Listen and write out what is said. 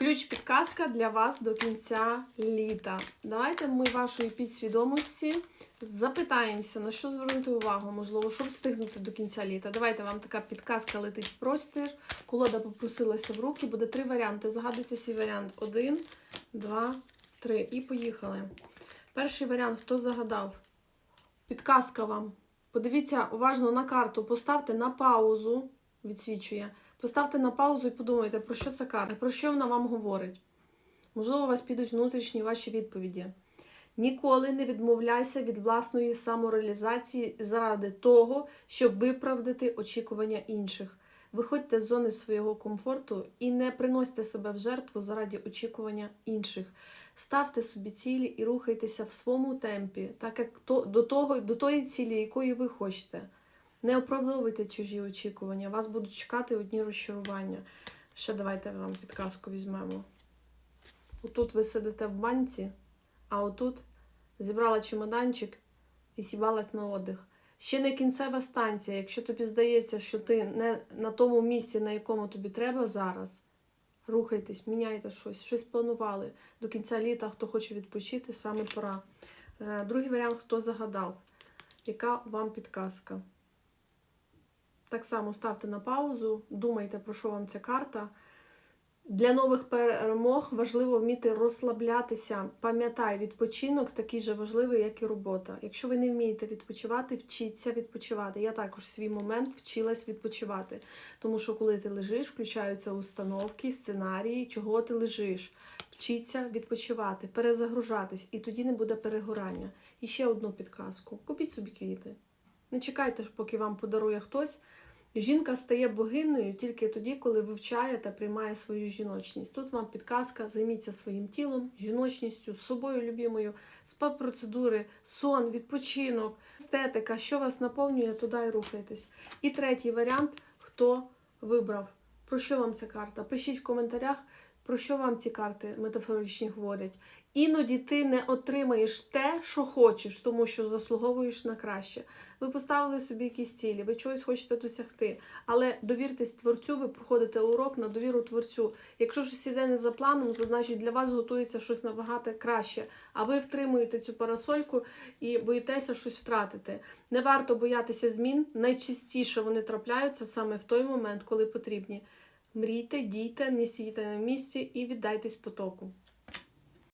Ключ підказка для вас до кінця літа. Давайте ми вашої підсвідомості запитаємося, на що звернути увагу, можливо, що встигнути до кінця літа. Давайте вам така підказка летить в простір. Колода попросилася в руки. Буде три варіанти. Загадуйте свій варіант. Один, два, три. І поїхали. Перший варіант, хто загадав? Підказка вам. Подивіться уважно на карту, поставте на паузу, відсвічує. Поставте на паузу і подумайте, про що ця карта, про що вона вам говорить. Можливо, у вас підуть внутрішні ваші відповіді. Ніколи не відмовляйся від власної самореалізації заради того, щоб виправдати очікування інших. Виходьте з зони свого комфорту і не приносьте себе в жертву заради очікування інших. Ставте собі цілі і рухайтеся в своєму темпі, так як до, того, до тої цілі, якої ви хочете. Не оправдовуйте чужі очікування, вас будуть чекати одні розчарування. Ще давайте вам підказку візьмемо. Отут ви сидите в банці, а отут зібрала чемоданчик і сібалась на отдих. Ще не кінцева станція. Якщо тобі здається, що ти не на тому місці, на якому тобі треба зараз, рухайтесь, міняйте щось, щось планували. До кінця літа, хто хоче відпочити, саме пора. Е, Другий варіант, хто загадав, яка вам підказка? Так само ставте на паузу, думайте, про що вам ця карта. Для нових перемог важливо вміти розслаблятися. Пам'ятай, відпочинок такий же важливий, як і робота. Якщо ви не вмієте відпочивати, вчіться відпочивати. Я також в свій момент вчилась відпочивати. Тому що коли ти лежиш, включаються установки, сценарії, чого ти лежиш. Вчіться відпочивати, перезагружатись, і тоді не буде перегорання. І ще одну підказку: купіть собі квіти. Не чекайте, поки вам подарує хтось. Жінка стає богинею тільки тоді, коли вивчає та приймає свою жіночність. Тут вам підказка, займіться своїм тілом, жіночністю, собою любимою, спа-процедури, сон, відпочинок, естетика, що вас наповнює, туди і рухайтесь. І третій варіант, хто вибрав. Про що вам ця карта? Пишіть в коментарях, про що вам ці карти метафоричні говорять. Іноді ти не отримаєш те, що хочеш, тому що заслуговуєш на краще. Ви поставили собі якісь цілі, ви чогось хочете досягти, але довіртесь творцю, ви проходите урок на довіру творцю. Якщо щось іде не за планом, то значить для вас готується щось набагато краще. А ви втримуєте цю парасольку і боїтеся щось втратити. Не варто боятися змін. Найчастіше вони трапляються саме в той момент, коли потрібні. Мрійте, дійте, не сійте на місці і віддайтесь потоку.